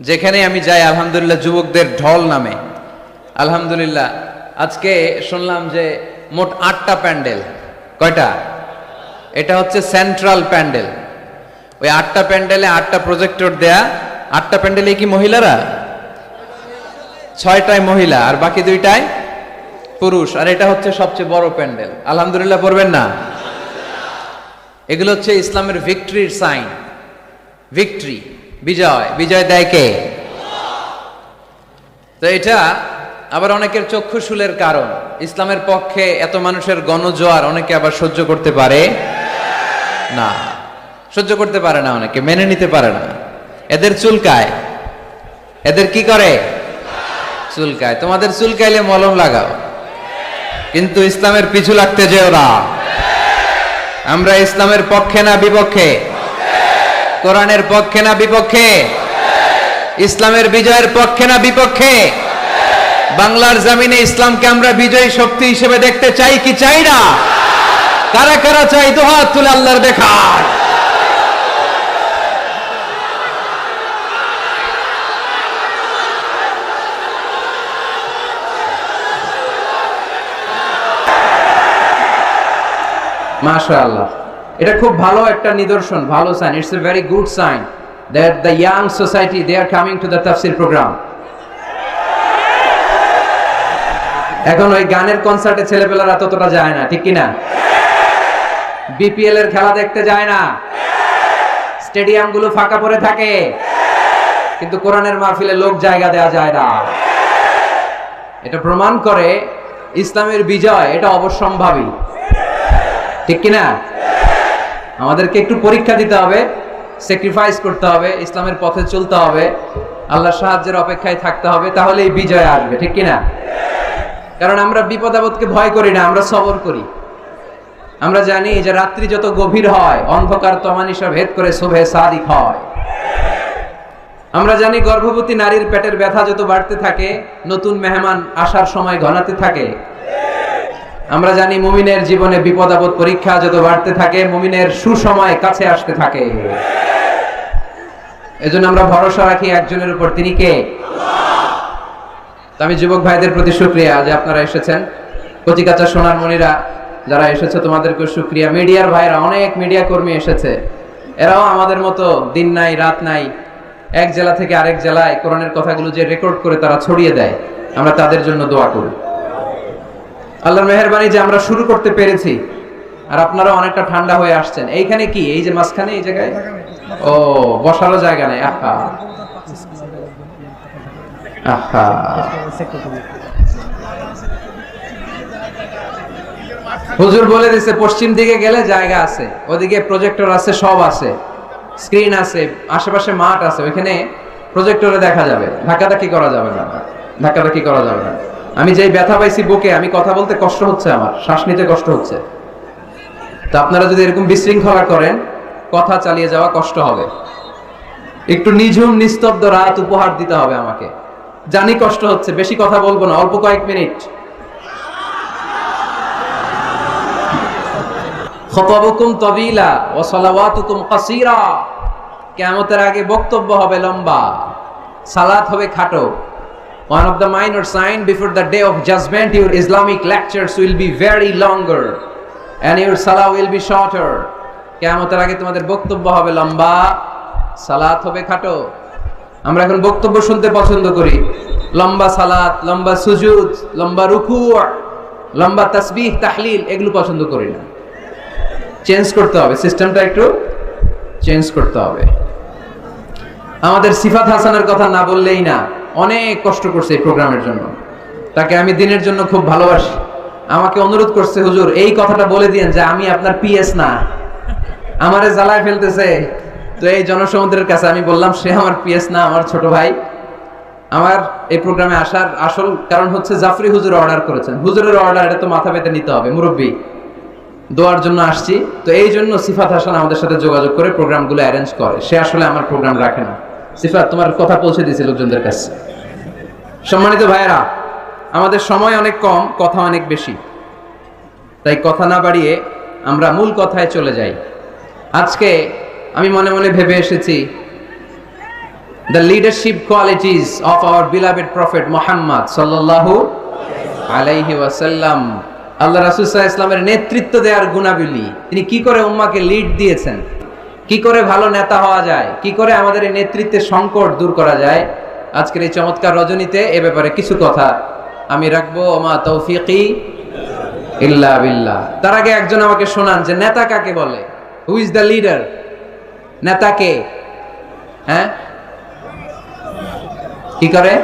যেখানে আমি যাই, আলহামদুলিল্লাহ যুবকদের ঢল নামে। আলহামদুলিল্লাহ, আজকে শুনলাম যে মোট আটটা প্যান্ডেল। কয়টা? এটা হচ্ছে সেন্ট্রাল প্যান্ডেল। ওই আটটা প্যান্ডেলে আটটা প্রজেক্টর দেয়া, আটটা প্যান্ডেলে কি মহিলারা? ছয়টায় মহিলা, আর বাকি দুইটায় পুরুষ। আর এটা হচ্ছে সবচেয়ে বড় প্যান্ডেল। আলহামদুলিল্লাহ পড়বেন না? এগুলো হচ্ছে ইসলামের ভিক্টরির সাইন। ভিক্টরি। বিজয় বিজয় দেয় কে? তো এটা আবার অনেকের চক্ষুশুলের কারণ। ইসলামের পক্ষে এত মানুষের গণজোয়ার অনেকে আবার সহ্য করতে পারে না। সহ্য করতে পারে না অনেকে, মেনে নিতে পারে না। এদের চুলকায়। এদের কি করে? চুলকায়। তোমাদের চুলকাইলে মলম লাগাও। কিন্তু ইসলামের পিছু লাগতে যে ওরা আমরা ইসলামের পক্ষে না বিপক্ষে। কোরআনের পক্ষে না বিপক্ষে? ইসলামের বিজয়ের পক্ষে না বিপক্ষে? বাংলার জামিনে ইসলামকে আমরা বিজয়ী শক্তি হিসেবে দেখতে চাই কি চাই না? কারা কারা চাই? দোহাত তুলে আল্লাহর দেখার মাশাআল্লাহ। এটা খুব ভালো একটা নিদর্শন, ভালো sign it's a very good sign that the young society they are coming to the তাফসির প্রোগ্রাম এখন ওই গানের কনসার্টে ছেলেপেলারা ততটা যায় না, ঠিক কি না বিপিএল এর খেলা দেখতে যায় না। স্টেডিয়ামগুলো ফাঁকা পড়ে থাকে। কিন্তু কোরআনের মাহফিলে লোক জায়গা দেওয়া যায় না। এটা প্রমাণ করে ইসলামের বিজয়, এটা অবশ্যম্ভাবী। ঠিক কিনা? আমাদেরকে একটু পরীক্ষা দিতে হবে স্যাক্রিফাইস করতে হবে, ইসলামের পথে চলতে হবে, আল্লাহর সাহায্যের অপেক্ষায় থাকতে হবে তাহলে এই বিজয় আসবে, ঠিক কিনা? কারণ আমরা বিপদ আপদকে ভয় করি না, আমরা সবর করি। আমরা জানি যে রাত্রি যত গভীর হয়, অন্ধকার তমানিসা ভেদ করে শোভে সাদিক হয়। আমরা জানি গর্ভবতী নারীর পেটের ব্যথা যত বাড়তে থাকে, নতুন মেহমান আসার সময় ঘনাতে থাকে আমরা জানি মুমিনের জীবনে বিপদ আপদ পরীক্ষা যত বাড়তে থাকে, মুমিনের সুসময় কাছে আসতে থাকে। এজন্য আমরা ভরসা রাখি একজনের উপর। তিনি কে? আমি যুবক ভাইদের প্রতি শুক্রিয়া যে আপনারা এসেছেন। কচিকাচা সোনার মনিরা যারা এসেছে তোমাদেরকে শুক্রিয়া মিডিয়ার ভাইরা, অনেক মিডিয়া কর্মী এসেছে। এরাও আমাদের মতো দিন নাই, রাত নাই, এক জেলা থেকে আরেক জেলায় কোরআনের কথাগুলো যে রেকর্ড করে তারা ছড়িয়ে দেয়, আমরা তাদের জন্য দোয়া করি। আল্লাহর মেহরবানি যে আমরা শুরু করতে পেরেছি, আর আপনারা অনেকটা ঠান্ডা হয়ে আসছেন। এইখানে কি? এই যে মাঝখানে এই জায়গায়? ও, বসারও জায়গা নেই। আহা। হুজুর বলে দিছে পশ্চিম দিকে গেলে জায়গা আছে, ওদিকে প্রজেক্টর আছে, সব আছে স্ক্রিন আছে, আশেপাশে মাঠ আছে, ওইখানে প্রজেক্টরে দেখা যাবে। ধাক্কাধাক্কি করা যাবে না। ধাক্কাধাক্কি করা যাবে না। আমি যেই ব্যথা পাইছি বুকে, আমি কথা বলতে কষ্ট হচ্ছে আমার, শ্বাস নিতে কষ্ট হচ্ছে। তো আপনারা যদি এরকম বিশৃঙ্খলা করেন, কথা চালিয়ে যাওয়া কষ্ট হবে। একটু নিঝুম, নিস্তব্ধ রাত উপহার দিতে হবে আমাকে। জানি কষ্ট হচ্ছে, বেশি কথা বলব না, অল্প কয়েক মিনিট। খতাবুকুম তবিলা আগে বক্তব্য হবে লম্বা, সালাত হবে খাটো। One of the minor sign before the day of judgment, your Islamic lectures will be very longer. And your salah will be shorter. কেয়ামতের আগে তোমাদের বক্তব্য হবে লম্বা সালাত হবে খাটো। আমরা এখন বক্তব্য শুনতে পছন্দ করি। লম্বা সালাত লম্বা সুজুদ লম্বা রুকু লম্বা তাসবিহ তাহলিল এগুলো পছন্দ করি না। চেঞ্জ করতে হবে সিস্টেমটা একটু চেঞ্জ করতে হবে। আমাদের সিফাত হাসানের কথা না বললেই না। অনেক কষ্ট করছে এই প্রোগ্রামের জন্য। তাকে আমি দিনের জন্য খুব ভালোবাসি। আমাকে অনুরোধ করছে, হুজুর, এই কথাটা বলে দিয়েন যে আমি আপনার পিএস না। আমারে জ্বালায় ফেলতেছে। তো এই জনসমুদ্রের কাছে আমি বললাম, সে আমার পিএস না, আমার ছোট ভাই। আমার এই প্রোগ্রামে আসার আসল কারণ হচ্ছে জাফরি হুজুর অর্ডার করেছেন। হুজুরের অর্ডার, এটা তো মাথা পেতে নিতে হবে, মুরব্বী। দোয়ার জন্য আসছি। তো এই জন্য সিফাত হাসান আমাদের সাথে যোগাযোগ করে প্রোগ্রামগুলো অ্যারেঞ্জ করে। সে আসলে আমার প্রোগ্রাম রাখে না। সিফাত, তোমার কথা পৌঁছে দিয়েছে লোকজনদের কাছে। সম্মানিত ভাইয়েরা, আমাদের সময় অনেক কম, কথা অনেক বেশি। তাই কথা না বাড়িয়ে আমরা মূল কথায় চলে যাই। আজকে আমি মনে মনে ভেবে এসেছি the leadership qualities of our beloved prophet Muhammad sallallahu আলাইহি ওয়াসাল্লাম, আল্লাহ রাসূল ইসলামের নেতৃত্ব দেওয়ার গুণাবলী, তিনি কি করে উম্মাকে লিড দিয়েছেন? কি করে ভালো নেতা হওয়া যায়? কি করে আমাদের এই নেতৃত্বের সংকট দূর করা যায়? আজকের এই চমৎকার রজনীতে এ ব্যাপারে কিছু কথা আমি রাখব। ওমা তৌফিকি ইল্লা বিল্লাহ। তার আগে একজন আমাকে শোনান যে নেতা কাকে বলে? হু ইজ দ্য লিডার নেতা কে? হ্যাঁ? কি করে?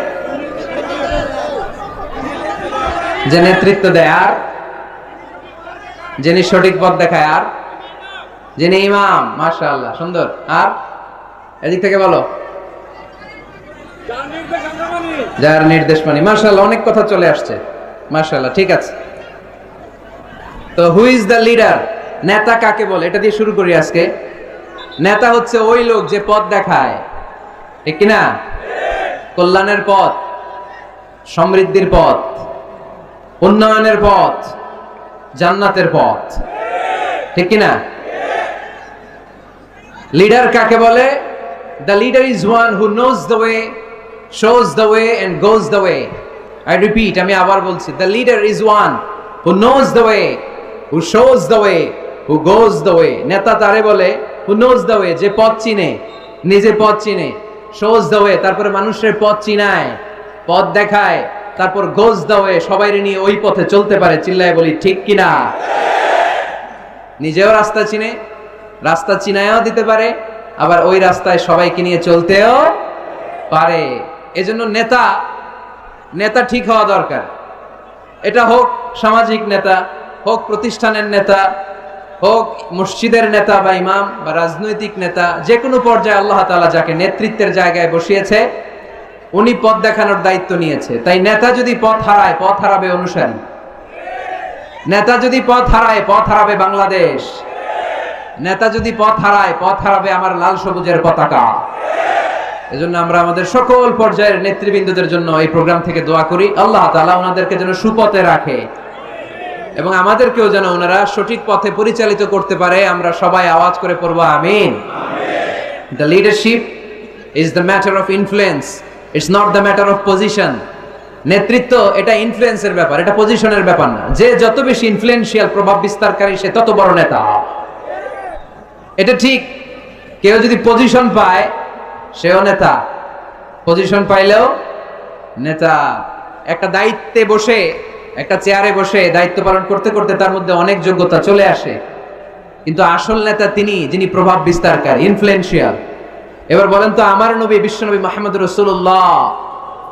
যে নেতৃত্ব দেয় আর? যিনি সঠিক পথ দেখায় আর? যিনি ইমাম, মাশাআল্লাহ, সুন্দর। আর এদিক থেকে বলো। যার নির্দেশ মানি। মাশাআল্লাহ, অনেক কথা চলে আসছে। মাশাআল্লাহ, ঠিক আছে। তো হু ইজ দ্য লিডার নেতা কাকে বলে? এটা দিয়ে শুরু করি আজকে। নেতা হচ্ছে ওই লোক যে পথ দেখায়। ঠিক কিনা? কল্যাণের পথ, সমৃদ্ধির পথ, উন্নয়নের পথ, জান্নাতের পথ। ঠিক কিনা? লিডার কাকে বলে? The leader is one who knows the way shows the way and goes the way I repeat আমি আবার বলছি the leader is one who knows the way who shows the way who goes the way নেতা তারে বলে হু knows the way যে পথ চিনে, নিজে পথ চিনে শোজ দ্য ওয়ে তারপরে মানুষের পথ চিনায়, পথ দেখায়, তারপর গোজ দ্য ওয়ে সবাই নিয়ে ওই পথে চলতে পারে, চিল্লায় বলি, ঠিক কিনা? নিজেও রাস্তা চিনে রাস্তা চিনায়ও দিতে পারে, আবার ওই রাস্তায় সবাইকে নিয়ে চলতেও পারে। এজন্য নেতা নেতা ঠিক হওয়া দরকার। এটা হোক সামাজিক নেতা, হোক প্রতিষ্ঠানের নেতা, হোক মসজিদের নেতা বা ইমাম বা রাজনৈতিক নেতা যে কোনো পর্যায়ে আল্লাহ তাআলা যাকে নেতৃত্বের জায়গায় বসিয়েছে, উনি পথ দেখানোর দায়িত্ব নিয়েছে। তাই নেতা যদি পথ হারায়, পথ হারাবে অনুসারী। নেতা যদি পথ হারায়, পথ হারাবে বাংলাদেশ। নেতা যদি পথ হারায়, পথ হারাবে আমার লাল সবুজের পতাকা। এজন্য আমরা আমাদের সকল পর্যায়ের নেতৃবৃন্দদের জন্য এই প্রোগ্রাম থেকে দোয়া করি। আল্লাহ তাআলা ওনাদেরকে যেন সুপথে রাখে এবং আমাদেরকেও যেন ওনারা সঠিক পথে পরিচালিত করতে পারে। আমরা সবাই আওয়াজ করে পড়ব, আমিন। The leadership is the matter of influence it's not the matter of position নেতৃত্ব এটা ইনফ্লুয়েন্সের ব্যাপার, এটা পজিশনের ব্যাপার না। যে যত বেশি ইনফ্লুয়েন্সিয়াল প্রভাব বিস্তারকারী, সে তত বড় নেতা। এটা ঠিক। কেউ যদি পজিশন পায়, সেও নেতা। পজিশন পাইলেও নেতা। একটা দায়িত্বে বসে, একটা চেয়ারে বসে দায়িত্ব পালন করতে করতে তার মধ্যে অনেক যোগ্যতা চলে আসে। কিন্তু আসল নেতা তিনি, যিনি প্রভাব বিস্তারকারী ইনফ্লুয়েন্সিয়াল এবার বলেন তো, আমার নবী, বিশ্বনবী মাহমুদ রসুল্লাহ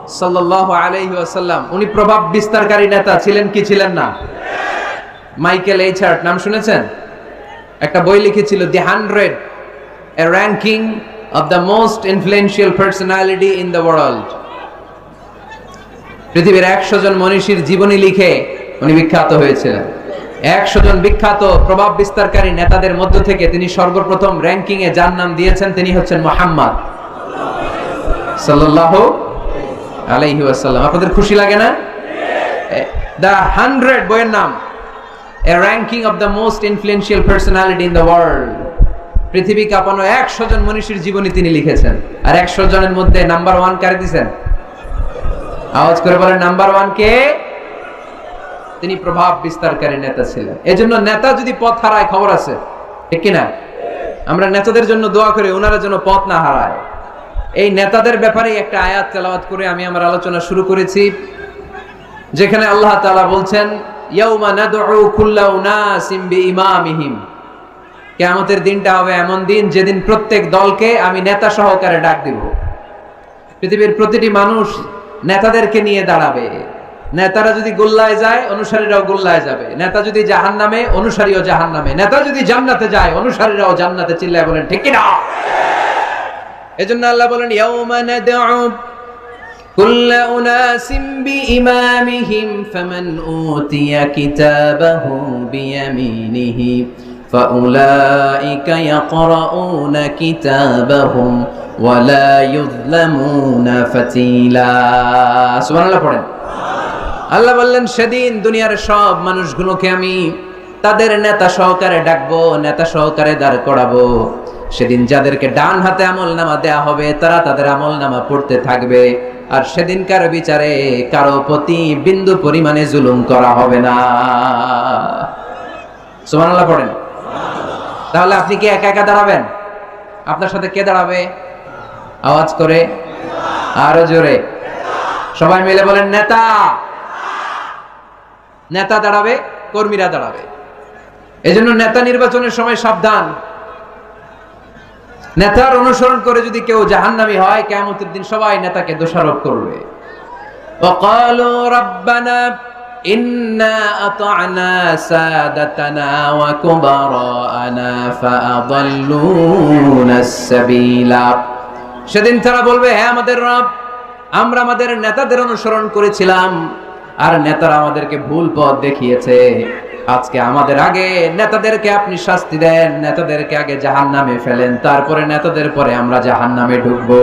সাল্লাহ আলাইহি আসাল্লাম উনি প্রভাব বিস্তারকারী নেতা ছিলেন কি ছিলেন না? মাইকেল এইচার্ট, নাম শুনেছেন? একটা বই লিখেছিল the hundred a ranking of the most influential personality in the world পৃথিবীর একশো জন মনীষীর জীবনী লিখে উনি বিখ্যাত হয়েছিলেন। একশো জন বিখ্যাত প্রভাব বিস্তারকারী নেতাদের মধ্য থেকে তিনি সর্বপ্রথম র্যাঙ্কিং এ যার নাম দিয়েছেন, তিনি হচ্ছেন মোহাম্মদ। সাল্লাল্লাহু আলাইহি ওয়াসাল্লাম। আপনাদের খুশি লাগে না? দ্য হান্ড্রেড বইয়ের নাম। A ranking of the most influential personality in the world পৃথিবী কাঁপানো একশো জন মনীষীর জীবনী তিনি লিখেছেন। আর একশো জনের মধ্যে নাম্বার ওয়ান কারে দিছেন? আওয়াজ করে বলেন নাম্বার ওয়ান কে? তিনি প্রভাব বিস্তারকারী নেতা ছিলেন। এজন্য নেতা যদি পথ হারায়, খবর আছে? ঠিক কিনা? আমরা নেতাদের জন্য দোয়া করি ওনারা যেন পথ না হারায়। এই নেতাদের ব্যাপারে একটা আয়াত তেলাওয়াত করে আমি আমার আলোচনা শুরু করেছি। যেখানে আল্লাহ তালা বলছেন কিয়ামতের দিনটা হবে এমন দিন যেদিন প্রত্যেক দলকে আমি নেতা সহকারে ডাক দিব। পৃথিবীর প্রতিটি মানুষ নেতাদেরকে নিয়ে দাঁড়াবে। নেতারা যদি গোল্লায় যায়, অনুসারীরাও গোল্লায় যাবে। নেতা যদি জাহান নামে অনুসারীও জাহান নামে নেতা যদি জান্নাতে যায়, অনুসারীরাও জান্নাতে। চিল্লায় বলেন, ঠিক না এজন্য আল্লাহ বলেন, ইয়াউমা নাদউ كل أناس بإمامهم فمن أوتي كتابه بيمينه فأولئك يقرؤون كتابهم ولا يظلمون فتيلا سبحان الله পড়েন আল্লাহ বললেন সেদিন দুনিয়ার সব মানুষগুলোকে আমি তাদের নেতা সহকারে ডাকবো নেতা সহকারে দাঁড় করাবো সেদিন যাদেরকে ডান হাতে আমল নামা দেয়া হবে, তারা তাদের আমল নামা পড়তে থাকবে। আর সেদিনকার বিচারে কারও প্রতি বিন্দু পরিমাণে জুলুম করা হবে না। সুবহানাল্লাহ পড়েন। তাহলে আপনি কি একা একা দাঁড়াবেন? আপনার সাথে কে দাঁড়াবে? আওয়াজ করে। আরও জোরে। সবাই মিলে বলেন, নেতা। নেতা দাঁড়াবে, কর্মীরা দাঁড়াবে। এজন্য নেতা নির্বাচনের সময় সাবধান। নেতার অনুসরণ করে যদি কেউ জাহান্নামী হয় কেমতের দিন সবাই নেতাকে দোষারোপ করবে وقالوا ربنا إنا أطعنا سادتنا وكبراءنا فأضلونا السبيل সেদিন তারা বলবে হ্যাঁ আমাদের রব আমরা আমাদের নেতাদের অনুসরণ করেছিলাম আর নেতারা আমাদেরকে ভুল পথ দেখিয়েছে আজকে আমাদের আগে নেতাদেরকে আপনি শাস্তি দেন, নেতাদেরকে আগে জাহান নামে ফেলেন, তারপরে নেতাদের পরে আমরা জাহান নামে ঢুকবো।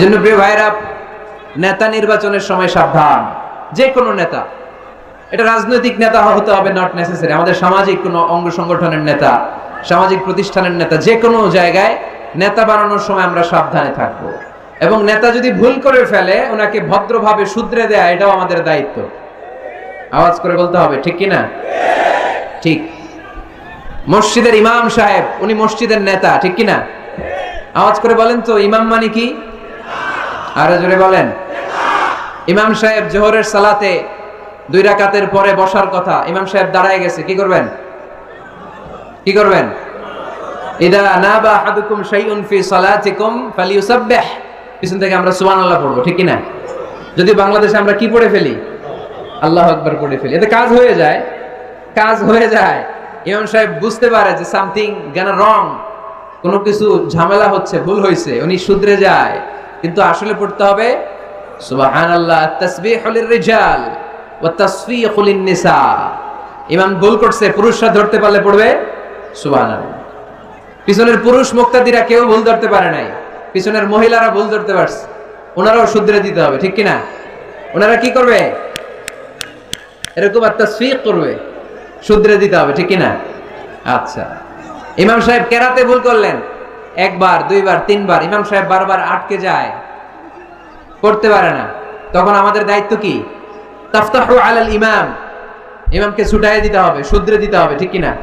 জন্য প্রিয় ভাইরা নেতা নির্বাচনের সময় সাবধান। যে কোনো নেতা, এটা রাজনৈতিক নেতা হতে হবে নট নেসেসারি আমাদের সামাজিক কোনো অঙ্গ সংগঠনের নেতা, সামাজিক প্রতিষ্ঠানের নেতা যে কোনো জায়গায় নেতা বানানোর সময় আমরা সাবধানে থাকব। এবং নেতা যদি ভুল করে ফেলে, ওনাকে ভদ্রভাবে শুধরে দেয়া, এটাও আমাদের দায়িত্ব। আওয়াজ করে বলতে হবে, ঠিক কি না ঠিক। মসজিদের ইমাম সাহেব, উনি মসজিদের নেতা, ঠিক কি না আওয়াজ করে বলেন তো, ইমাম মানে কি? আরও জোরে বলেন। ইমাম সাহেব জোহরের সালাতে দুই রাকাতের পরে বসার কথা, ইমাম সাহেব দাঁড়ায় গেছে, কি করবেন? কি করবেন? ইদা নাবা আহাদুকুম শাইউন ফি সালাতিকুম ফালিয়ুসাব্বিহ পিছন থেকে আমরা সুবহানাল্লাহ পড়ব, ঠিক কি না যদি বাংলাদেশে আমরা কি পড়ে ফেলি? আল্লাহ আকবার পড়ে ফেলি। এতে কাজ হয়ে যায়। কাজ হয়ে যায়। ইমাম সাহেব বুঝতে পারে যে সামথিং গানা রং কোনো কিছু ঝামেলা হচ্ছে, ভুল হয়েছে, উনি শুধরে যায়। কিন্তু আসলে পড়তে হবে, সুবহানাল্লাহ, তাসবিহুল রিজাল ওয়া তাসফিকুল নিসা। ইমাম ভুল করছে, পুরুষরা ধরতে পারলে পড়বে, সুবহানাল্লাহ। পিছনের পুরুষ মুক্তাদিরা কেউ ভুল ধরতে পারে নাই। পিছনের মহিলারা ভুল ধরতে পারছে। ওনারাও শুধরে দিতে হবে, ঠিক কিনা? ওনারা কি করবে? এরকম একটা তাসফিক করবে, শুধরে দিতে হবে, ঠিক কিনা? আচ্ছা। ইমাম সাহেব কেরাতে ভুল করলেন। একবার, দুইবার, তিনবার, ইমাম সাহেব বারবার আটকে যায়। করতে পারে না। তখন আমাদের দায়িত্ব কি? তাফতাহু আলাল ইমাম। ইমামকে ছুটাই দিতে হবে, শুধরে দিতে হবে, ঠিক কিনা?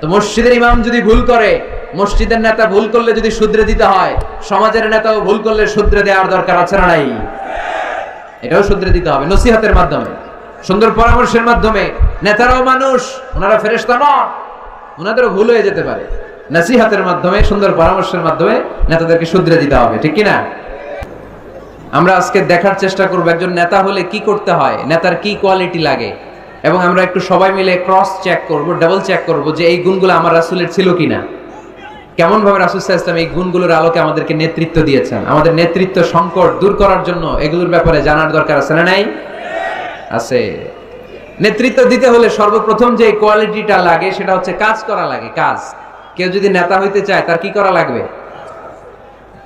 তো মসজিদের ইমাম যদি ভুল করে, মসজিদের নেতা ভুল করলে যদি শুধরে দিতে হয়, সমাজের নেতাও ভুল করলে শুধরে দেওয়ার দরকার আছে না নাই? এটাও শুধরে দিতে হবে, নসিহতের মাধ্যমে। সুন্দর পরামর্শের মাধ্যমে নেতারাও মানুষ, ওনারা ফেরেস্তা নন, ওনাদেরও ভুল হয়ে যেতে পারে। নসিহাতের মাধ্যমে, সুন্দর পরামর্শের মাধ্যমে নেতাদেরকে শুধরে দিতে হবে, ঠিক কিনা? আমরা আজকে দেখার চেষ্টা করব একজন নেতা হলে কি করতে হয়, নেতার কি কোয়ালিটি লাগে, এবং আমরা একটু সবাই মিলে ক্রস চেক করব, ডাবল চেক করব যে এই গুণগুলো আমার রাসুলের ছিল কিনা। কেমন ভাবে রাসুল ইসলাম এই গুণগুলোর আলোকে আমাদেরকে নেতৃত্ব দিয়েছেন? আমাদের নেতৃত্ব সংকট দূর করার জন্য এগুলোর ব্যাপারে জানার দরকার আছে না নাই? আছে। নেতৃত্ব দিতে হলে সর্বপ্রথম যে কোয়ালিটিটা লাগে, সেটা হচ্ছে কাজ করা লাগে, কাজ। কেউ যদি নেতা হইতে চায়, তার কি করা লাগবে?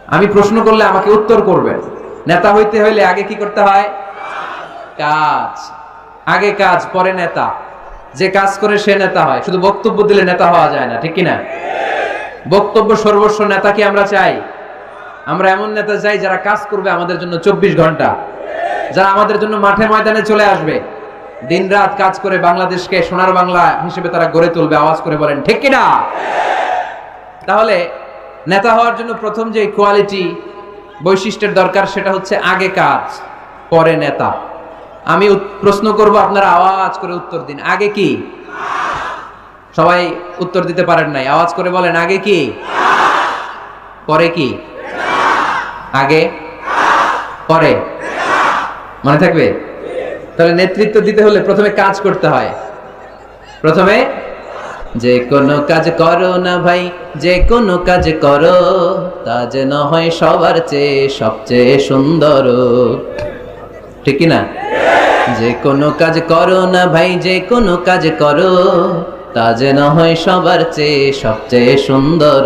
আমি প্রশ্ন করলে আমাকে উত্তর করবেন। নেতা হইতে হইলে আগে কি করতে হয়? কাজ। আগে কাজ, পরে নেতা। যে কাজ করে সে নেতা হয়। শুধু বক্তব্য দিলে নেতা হওয়া যায় না, ঠিক কিনা? বক্তব্য সর্বস্ব নেতা কি আমরা চাই? আমরা এমন নেতা চাই যারা কাজ করবে আমাদের জন্য চব্বিশ ঘণ্টা। যারা আমাদের জন্য মাঠে ময়দানে চলে আসবে দিন রাত কাজ করে বাংলাদেশকে সোনার বাংলা হিসেবে তারা গড়ে তুলবে, আওয়াজ করে বলেন, ঠিক কিনা? তাহলে নেতা হওয়ার জন্য প্রথম যে কোয়ালিটি বৈশিষ্ট্যের দরকার, সেটা হচ্ছে আগে কাজ, পরে নেতা। আমি প্রশ্ন করব, আপনারা আওয়াজ করে উত্তর দিন। আগে কি? সবাই উত্তর দিতে পারেন নাই। আওয়াজ করে বলেন, আগে কি? পরে কি? আগে? পরে। মনে থাকবে? তাহলে নেতৃত্ব দিতে হলে প্রথমে কাজ করতে হয়। প্রথমে, যে কোনো কাজ করো না ভাই, যে কোনো কাজ করো, তা যেন হয় সবার চেয়ে সবচেয়ে সুন্দর। ঠিক না যে কোনো কাজ করো না ভাই, যে কোনো কাজ করো, তা যেন হয় সবার চেয়ে সবচেয়ে সুন্দর।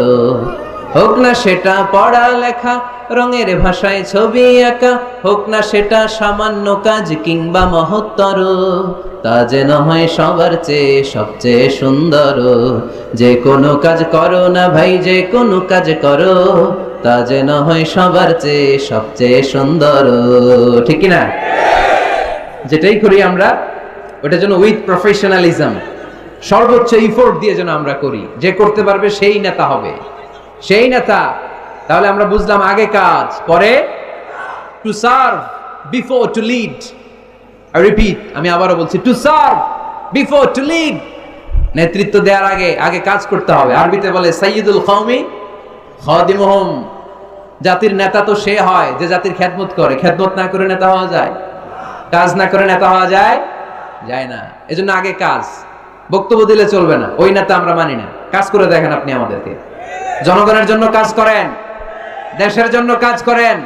হোক না সেটা পড়া লেখা রঙের ভাষায় ছবি আঁকা, হোক না সেটা সামান্য কাজ কিংবা মহত্তর, তা যেন হয় সবার চেয়ে সবচেয়ে সুন্দর। যে কোনো কাজ করো না ভাই, যে কোনো কাজ করো, তা যেন হয় সবার চেয়ে সবচেয়ে সুন্দর। ঠিক না যেটাই করি আমরা, ওটা যেন উইথ প্রফেশনালিজম সর্বোচ্চ ইফোর্ট দিয়ে যেন আমরা করি। যে করতে পারবে সেই নেতা হবে। সেই নেতা। তাহলে আমরা বুঝলাম আগে কাজ, পরে? To serve before to lead repeat আমি আবারও বলছি to serve before to lead নেতৃত্ব দেওয়ার আগে আগে কাজ করতে হবে। আরবিতে বলে সাইয়দুল কওমি খাদিমুহুম। জাতির নেতা তো সে হয় যে জাতির খেদমত করে। খেদমত না করে নেতা হওয়া যায়? কাজ না করে নেতা হওয়া যায়? যায় না। এজন্য আগে কাজ। বক্তব্য দিলে চলবে না। ওই নেতা আমরা মানি না। কাজ করে দেখেন আপনি আমাদেরকে। জনগণের জন্য কাজ করেন। দেশের জন্য কাজ করেন।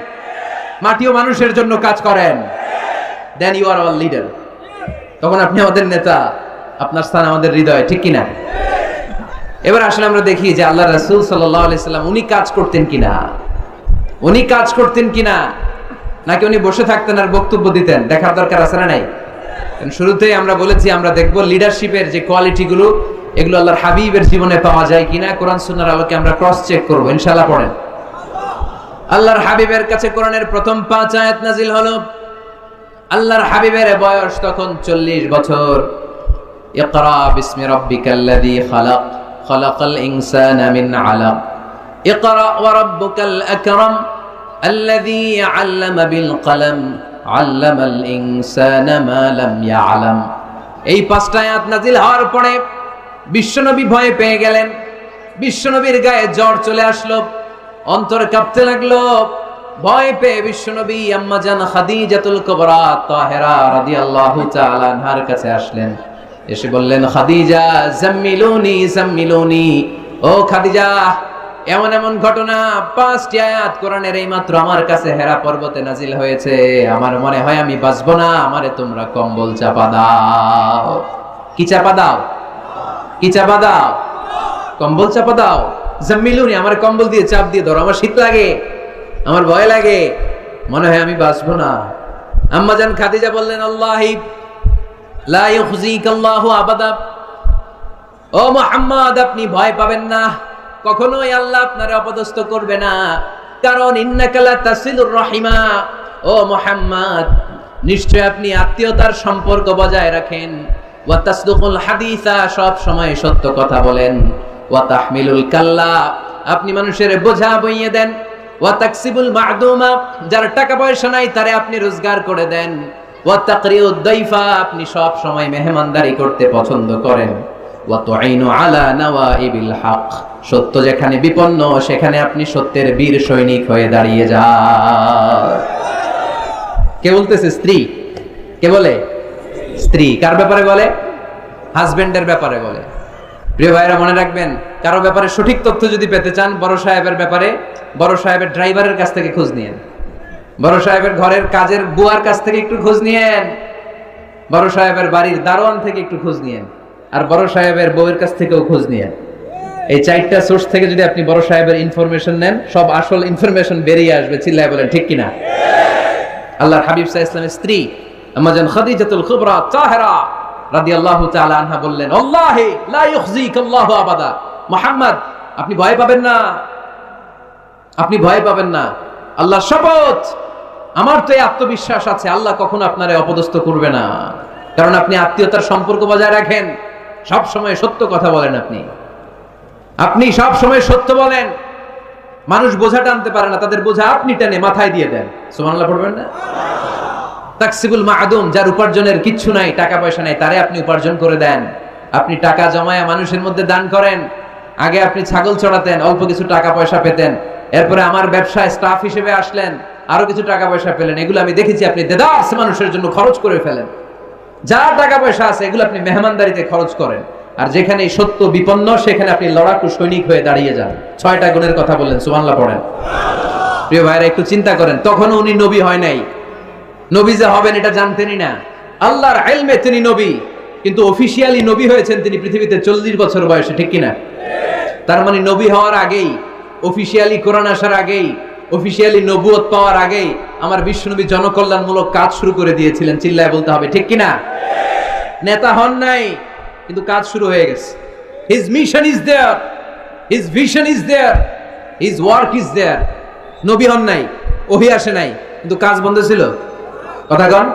মাটি ও মানুষের জন্য কাজ করেন। Then you are our leader তখন আপনি আমাদের নেতা। আপনার স্থান আমাদের হৃদয়ে, ঠিক কিনা? এবার আসলে আমরা দেখি যে আল্লাহ রাসূল সাল্লাম উনি কাজ করতেন কিনা? উনি কাজ করতেন কিনা? নাকি উনি বসে থাকতেন আর বক্তব্য দিতেন? দেখার দরকার আছে না নাই? শুরুতেই আমরা বলেছি, আমরা দেখব লিডারশিপের যে কোয়ালিটিগুলো এগুলো আল্লাহর হাবিবের জীবনে পাওয়া যায় কিনা কোরআন সুন্নাহর আলোকে আমরা ক্রস চেক করব ইনশাআল্লাহ পড়েন আল্লাহর হাবিবের কাছে কোরআনের প্রথম পাঁচ আয়াত নাজিল হলো আল্লাহর হাবিবের বয়স তখন চল্লিশ বছর ইকরা বিসমি রাব্বিকাল্লাযী খালাক খালাকাল ইনসানা মিন আলাক ইকরা ওয়া রাব্বুকাল আকরাম الذي علم بالقلم علم الإنسان ما لم يعلم এই পাঁচটা আয়াত নাজিল হওয়ার পরে বিশ্বনবী ভয়ে পেয়ে গেলেন। বিশ্বনবীর গায়ে জ্বর চলে আসলো। অন্তর কাঁপতে লাগল। ভয় পেয়ে বিশ্বনবী আম্মা জান খাদিজাতুল কুবরা তাহেরা রাদিয়াল্লাহু তাআলা আনহার কাছে আসলেন। এসে বললেন, খাদিজা, জাম্মিলুনি জাম্মিলুনি। ও খাদিজা, এমন এমন ঘটনা পাঁচটি আয়াত কোরআনের এই মাত্র আমার কাছে হেরা পর্বতে নাজিল হয়েছে। আমার মনে হয় আমি বাঁচবো না, আমারে তোমরা কম্বল চাপা দাও। কি চাপা দাও? কি চাপা দাও? কম্বল চাপা দাও। জাম্মিলুনি আমার কম্বল দিয়ে চাপ দিয়ে ধরো, আমার শীত লাগে, আমার ভয় লাগে, মনে হয় আমি বাঁচবো না। আম্মা জান খাদিজা বললেন, আল্লাহি, লা ইউখজিকাল্লাহু আবাদা। ও মুহাম্মদ, আপনি ভয় পাবেন না। কখনোই আল্লাহ আপনার অপদস্থ করবে না। কারণ ইন্নাকালা তাসিলুর রহিমা। ও মুহাম্মদ, নিশ্চয় আপনি আত্মীয়তার সম্পর্ক বজায় রাখেন। ওয়া হাদিসা, সব সময় সত্য কথা বলেন। ওয়া তাহমিলুল কাল্লা, আপনি মানুষের বোঝা বইয়ে দেন। ওয়া তাকসিবুল মা'দুমা, যার টাকা পয়সা নাই, তারে আপনি রোজগার করে দেন। ওয়া তাকরিউদ আপনি সব সময় মেহমানদারি করতে পছন্দ করেন। ওয়া তুঈনু আলা নাওয়াইবিল হক, সত্য যেখানে বিপন্ন, সেখানে আপনি সত্যের বীর সৈনিক হয়ে দাঁড়িয়ে যান। কে বলতেছে স্ত্রী? কে বলে? স্ত্রী, কার ব্যাপারে বলে? হাজবেন্ডের ব্যাপারে বলে। প্রিয় ভাইরা মনে রাখবেন, কারও ব্যাপারে সঠিক তথ্য যদি পেতে চান, বড় সাহেবের ব্যাপারে, বড় সাহেবের ড্রাইভারের কাছ থেকে খোঁজ নিয়েন। বড় সাহেবের ঘরের কাজের বুয়ার কাছ থেকে একটু খোঁজ নিয়েন। বড় সাহেবের বাড়ির দারোয়ান থেকে একটু খোঁজ নিয়েন। আর বড় সাহেবের বউয়ের কাছ থেকেও খোঁজ নিয়েন। এই চারটা সোর্স থেকে যদি আপনি বড় সাহেবের ইনফরমেশন নেন, সব আসল ইনফরমেশন বেরিয়ে আসবে। চিল্লায় বলেন, ঠিক কিনা? আল্লাহর হাবিব সাহা ইসলামের স্ত্রী আমাজন খাদিজাতুল কুবরা তাহেরা রাদিয়াল্লাহু তাআলা আনহা বললেন, আল্লাহি লা ইউখজিকাল্লাহু আবাদা। মুহাম্মদ, আপনি ভয় পাবেন না। আপনি ভয় পাবেন না। আল্লাহ শপথ, আমার তো এই আত্মবিশ্বাস আছে, আল্লাহ কখনো আপনারে অপদস্থ করবে না। কারণ আপনি আত্মীয়তার সম্পর্ক বজায় রাখেন। সব সময় সত্য কথা বলেন আপনি। আপনি সব সময় সত্য বলেন। মানুষ বোঝা টানতে পারে না, তাদের বোঝা আপনি টেনে, মাথায় দিয়ে দেন। সুবহানাল্লাহ, পড়বেন না? তাকসিবুল মাআদুম যার উপার্জনের কিচ্ছু নাই, টাকা পয়সা নাই, তারে আপনি উপার্জন করে দেন। আপনি টাকা জমায়া মানুষের মধ্যে দান করেন। আগে আপনি ছাগল চড়াতেন, অল্প কিছু টাকা পয়সা পেতেন। এরপরে আমার ব্যবসায় স্টাফ হিসেবে আসলেন, আরও কিছু টাকা পয়সা পেলেন। এগুলো আমি দেখেছি, আপনি দেদাস মানুষের জন্য খরচ করে ফেলেন। যা টাকা পয়সা আছে, এগুলো আপনি মেহমানদারিতে খরচ করেন। আর যেখানে সত্য বিপন্ন, সেখানে আপনি লড়াকু সৈনিক হয়ে দাঁড়িয়ে যান। ছয়টা গুণের কথা বললেন, সুবহানাল্লাহ পড়েন। প্রিয় ভাইরা, একটু চিন্তা করেন, তখনও উনি নবী হয় নাই। নবী যে হবেন এটা জানতেনই না। আল্লাহর এলমে তিনি নবী, কিন্তু অফিসিয়ালি নবী হয়েছেন তিনি পৃথিবীতে চল্লিশ বছর বয়সে, ঠিক কিনা? তার মানে নবী হওয়ার আগেই অফিসিয়ালি কোরআন আসার আগেই অফিসিয়ালি নবুয়ত পাওয়ার আগেই আমার বিশ্বনবী জনকল্যাণমূলক কাজ শুরু করে দিয়েছিলেন, চিল্লায় বলতে হবে, ঠিক কিনা? নেতা হন নাই, কিন্তু কাজ শুরু হয়ে গেছে। His mission is there his vision is there his work is there নবী হন নাই, ওহি আসে নাই, কিন্তু কাজ বন্ধ ছিল? কথা কন